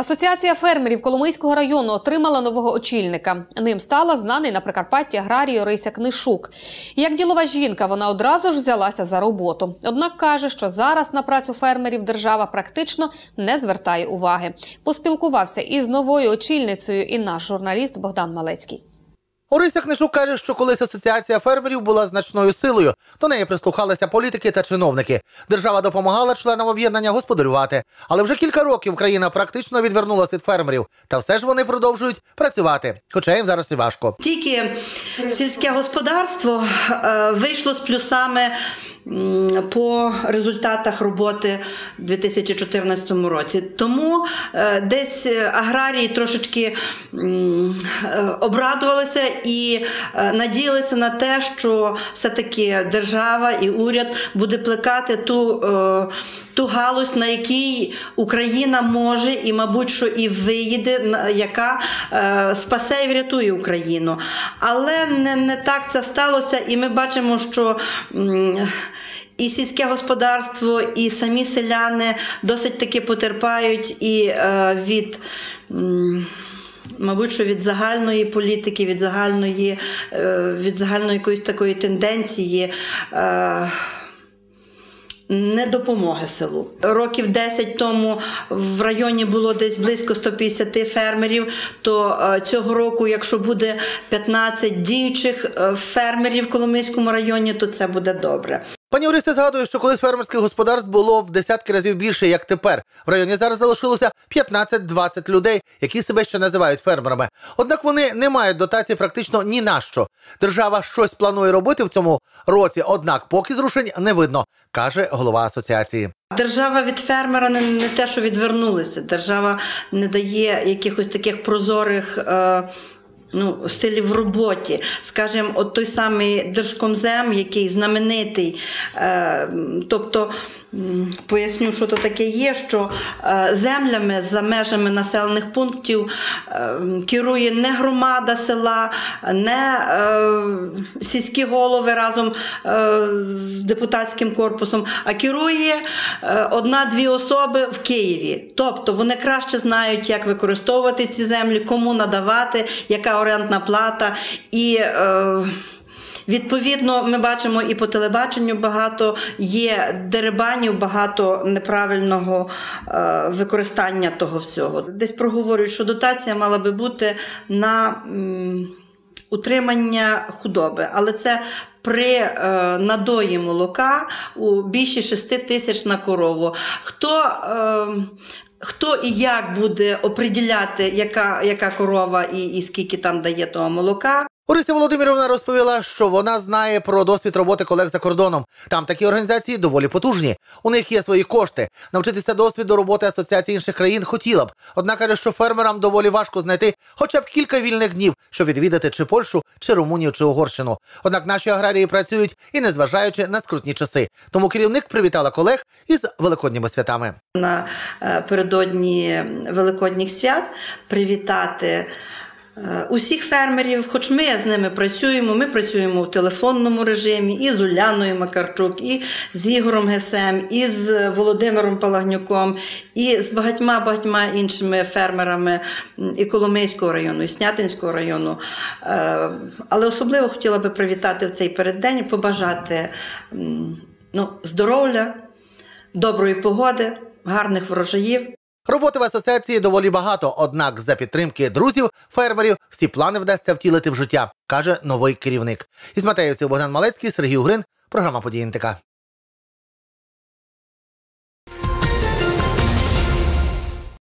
Асоціація фермерів Коломийського району отримала нового очільника. Ним стала знаний на Прикарпатті аграрій Орися Книшук. Як ділова жінка, вона одразу ж взялася за роботу. Однак каже, що зараз на працю фермерів держава практично не звертає уваги. Поспілкувався із новою очільницею і наш журналіст Богдан Малецький. Орися Книжук каже, що колись асоціація фермерів була значною силою. До неї прислухалися політики та чиновники. Держава допомагала членам об'єднання господарювати. Але вже кілька років країна практично відвернулася від фермерів. Та все ж вони продовжують працювати, хоча їм зараз і важко. Тільки сільське господарство е, вийшло з плюсами по результатах роботи у 2014 році. Тому е, десь аграрії трошечки е, обрадувалися і е, надіялися на те, що все-таки держава і уряд буде плекати ту, е, ту галузь, на якій Україна може і, мабуть, що і виїде, яка е, спасе і врятує Україну. Але не, не так це сталося, і ми бачимо, що. м, і сільське господарство, і самі селяни досить таки потерпають і е, від. Мабуть, що від загальної політики, від загальної, е, від загальної якоїсь такої тенденції. Е, не допомоги селу. Років 10 тому в районі було десь близько 150 фермерів. То е, цього року, якщо буде 15 діючих е, фермерів в Коломийському районі, то це буде добре. Пані Орися згадує, що колись фермерських господарств було в десятки разів більше, як тепер. В районі зараз залишилося 15-20 людей, які себе ще називають фермерами. Однак вони не мають дотації практично ні на що. Держава щось планує робити в цьому році, однак поки зрушень не видно, каже голова асоціації. Держава від фермера не, не те, що відвернулася. Держава не дає якихось таких прозорих. Е, Ну, силі в роботі, скажімо, от той самий Держкомзем, який знаменитий, е, тобто поясню, що то таке є, що е, землями за межами населених пунктів е, керує не громада села, не е, сільські голови разом з депутатським корпусом, а керує одна-дві особи в Києві. Тобто вони краще знають, як використовувати ці землі, кому надавати, яка орендна плата. І Відповідно, ми бачимо і по телебаченню багато є дерибанів, багато неправильного е, використання того всього. Десь проговорюють, що дотація мала би бути на утримання худоби, але це при е, надої молока у більше 6 тисяч на корову. Хто е, Хто і як буде оприділяти, яка, яка корова і, і скільки там дає того молока, Орися Володимирівна розповіла, що вона знає про досвід роботи колег за кордоном. Там такі організації доволі потужні. У них є свої кошти. Навчитися досвіду роботи асоціації інших країн хотіла б. Однак каже, що фермерам доволі важко знайти хоча б кілька вільних днів, щоб відвідати чи Польщу, чи Румунію, чи Угорщину. Однак наші аграрії працюють і незважаючи на скрутні часи. Тому керівник привітала колег із великодніми святами. на е, Великодніх свят привітати. Е, Усіх фермерів, хоч ми з ними працюємо, ми працюємо в телефонному режимі і з Уляною Макарчук, і з Ігорем Гесем, і з Володимиром Палагнюком, і з багатьма багатьма іншими фермерами і Коломийського району, і Снятинського району. Е, Але особливо хотіла би привітати в цей переддень і побажати ну, здоров'я, доброї погоди, гарних врожаїв. Роботи в асоціації доволі багато, однак за підтримки друзів, фермерів, всі плани вдасться втілити в життя, каже новий керівник. Із Матеївців Богдан Малецький, Сергій Угрин, програма «Події НТК».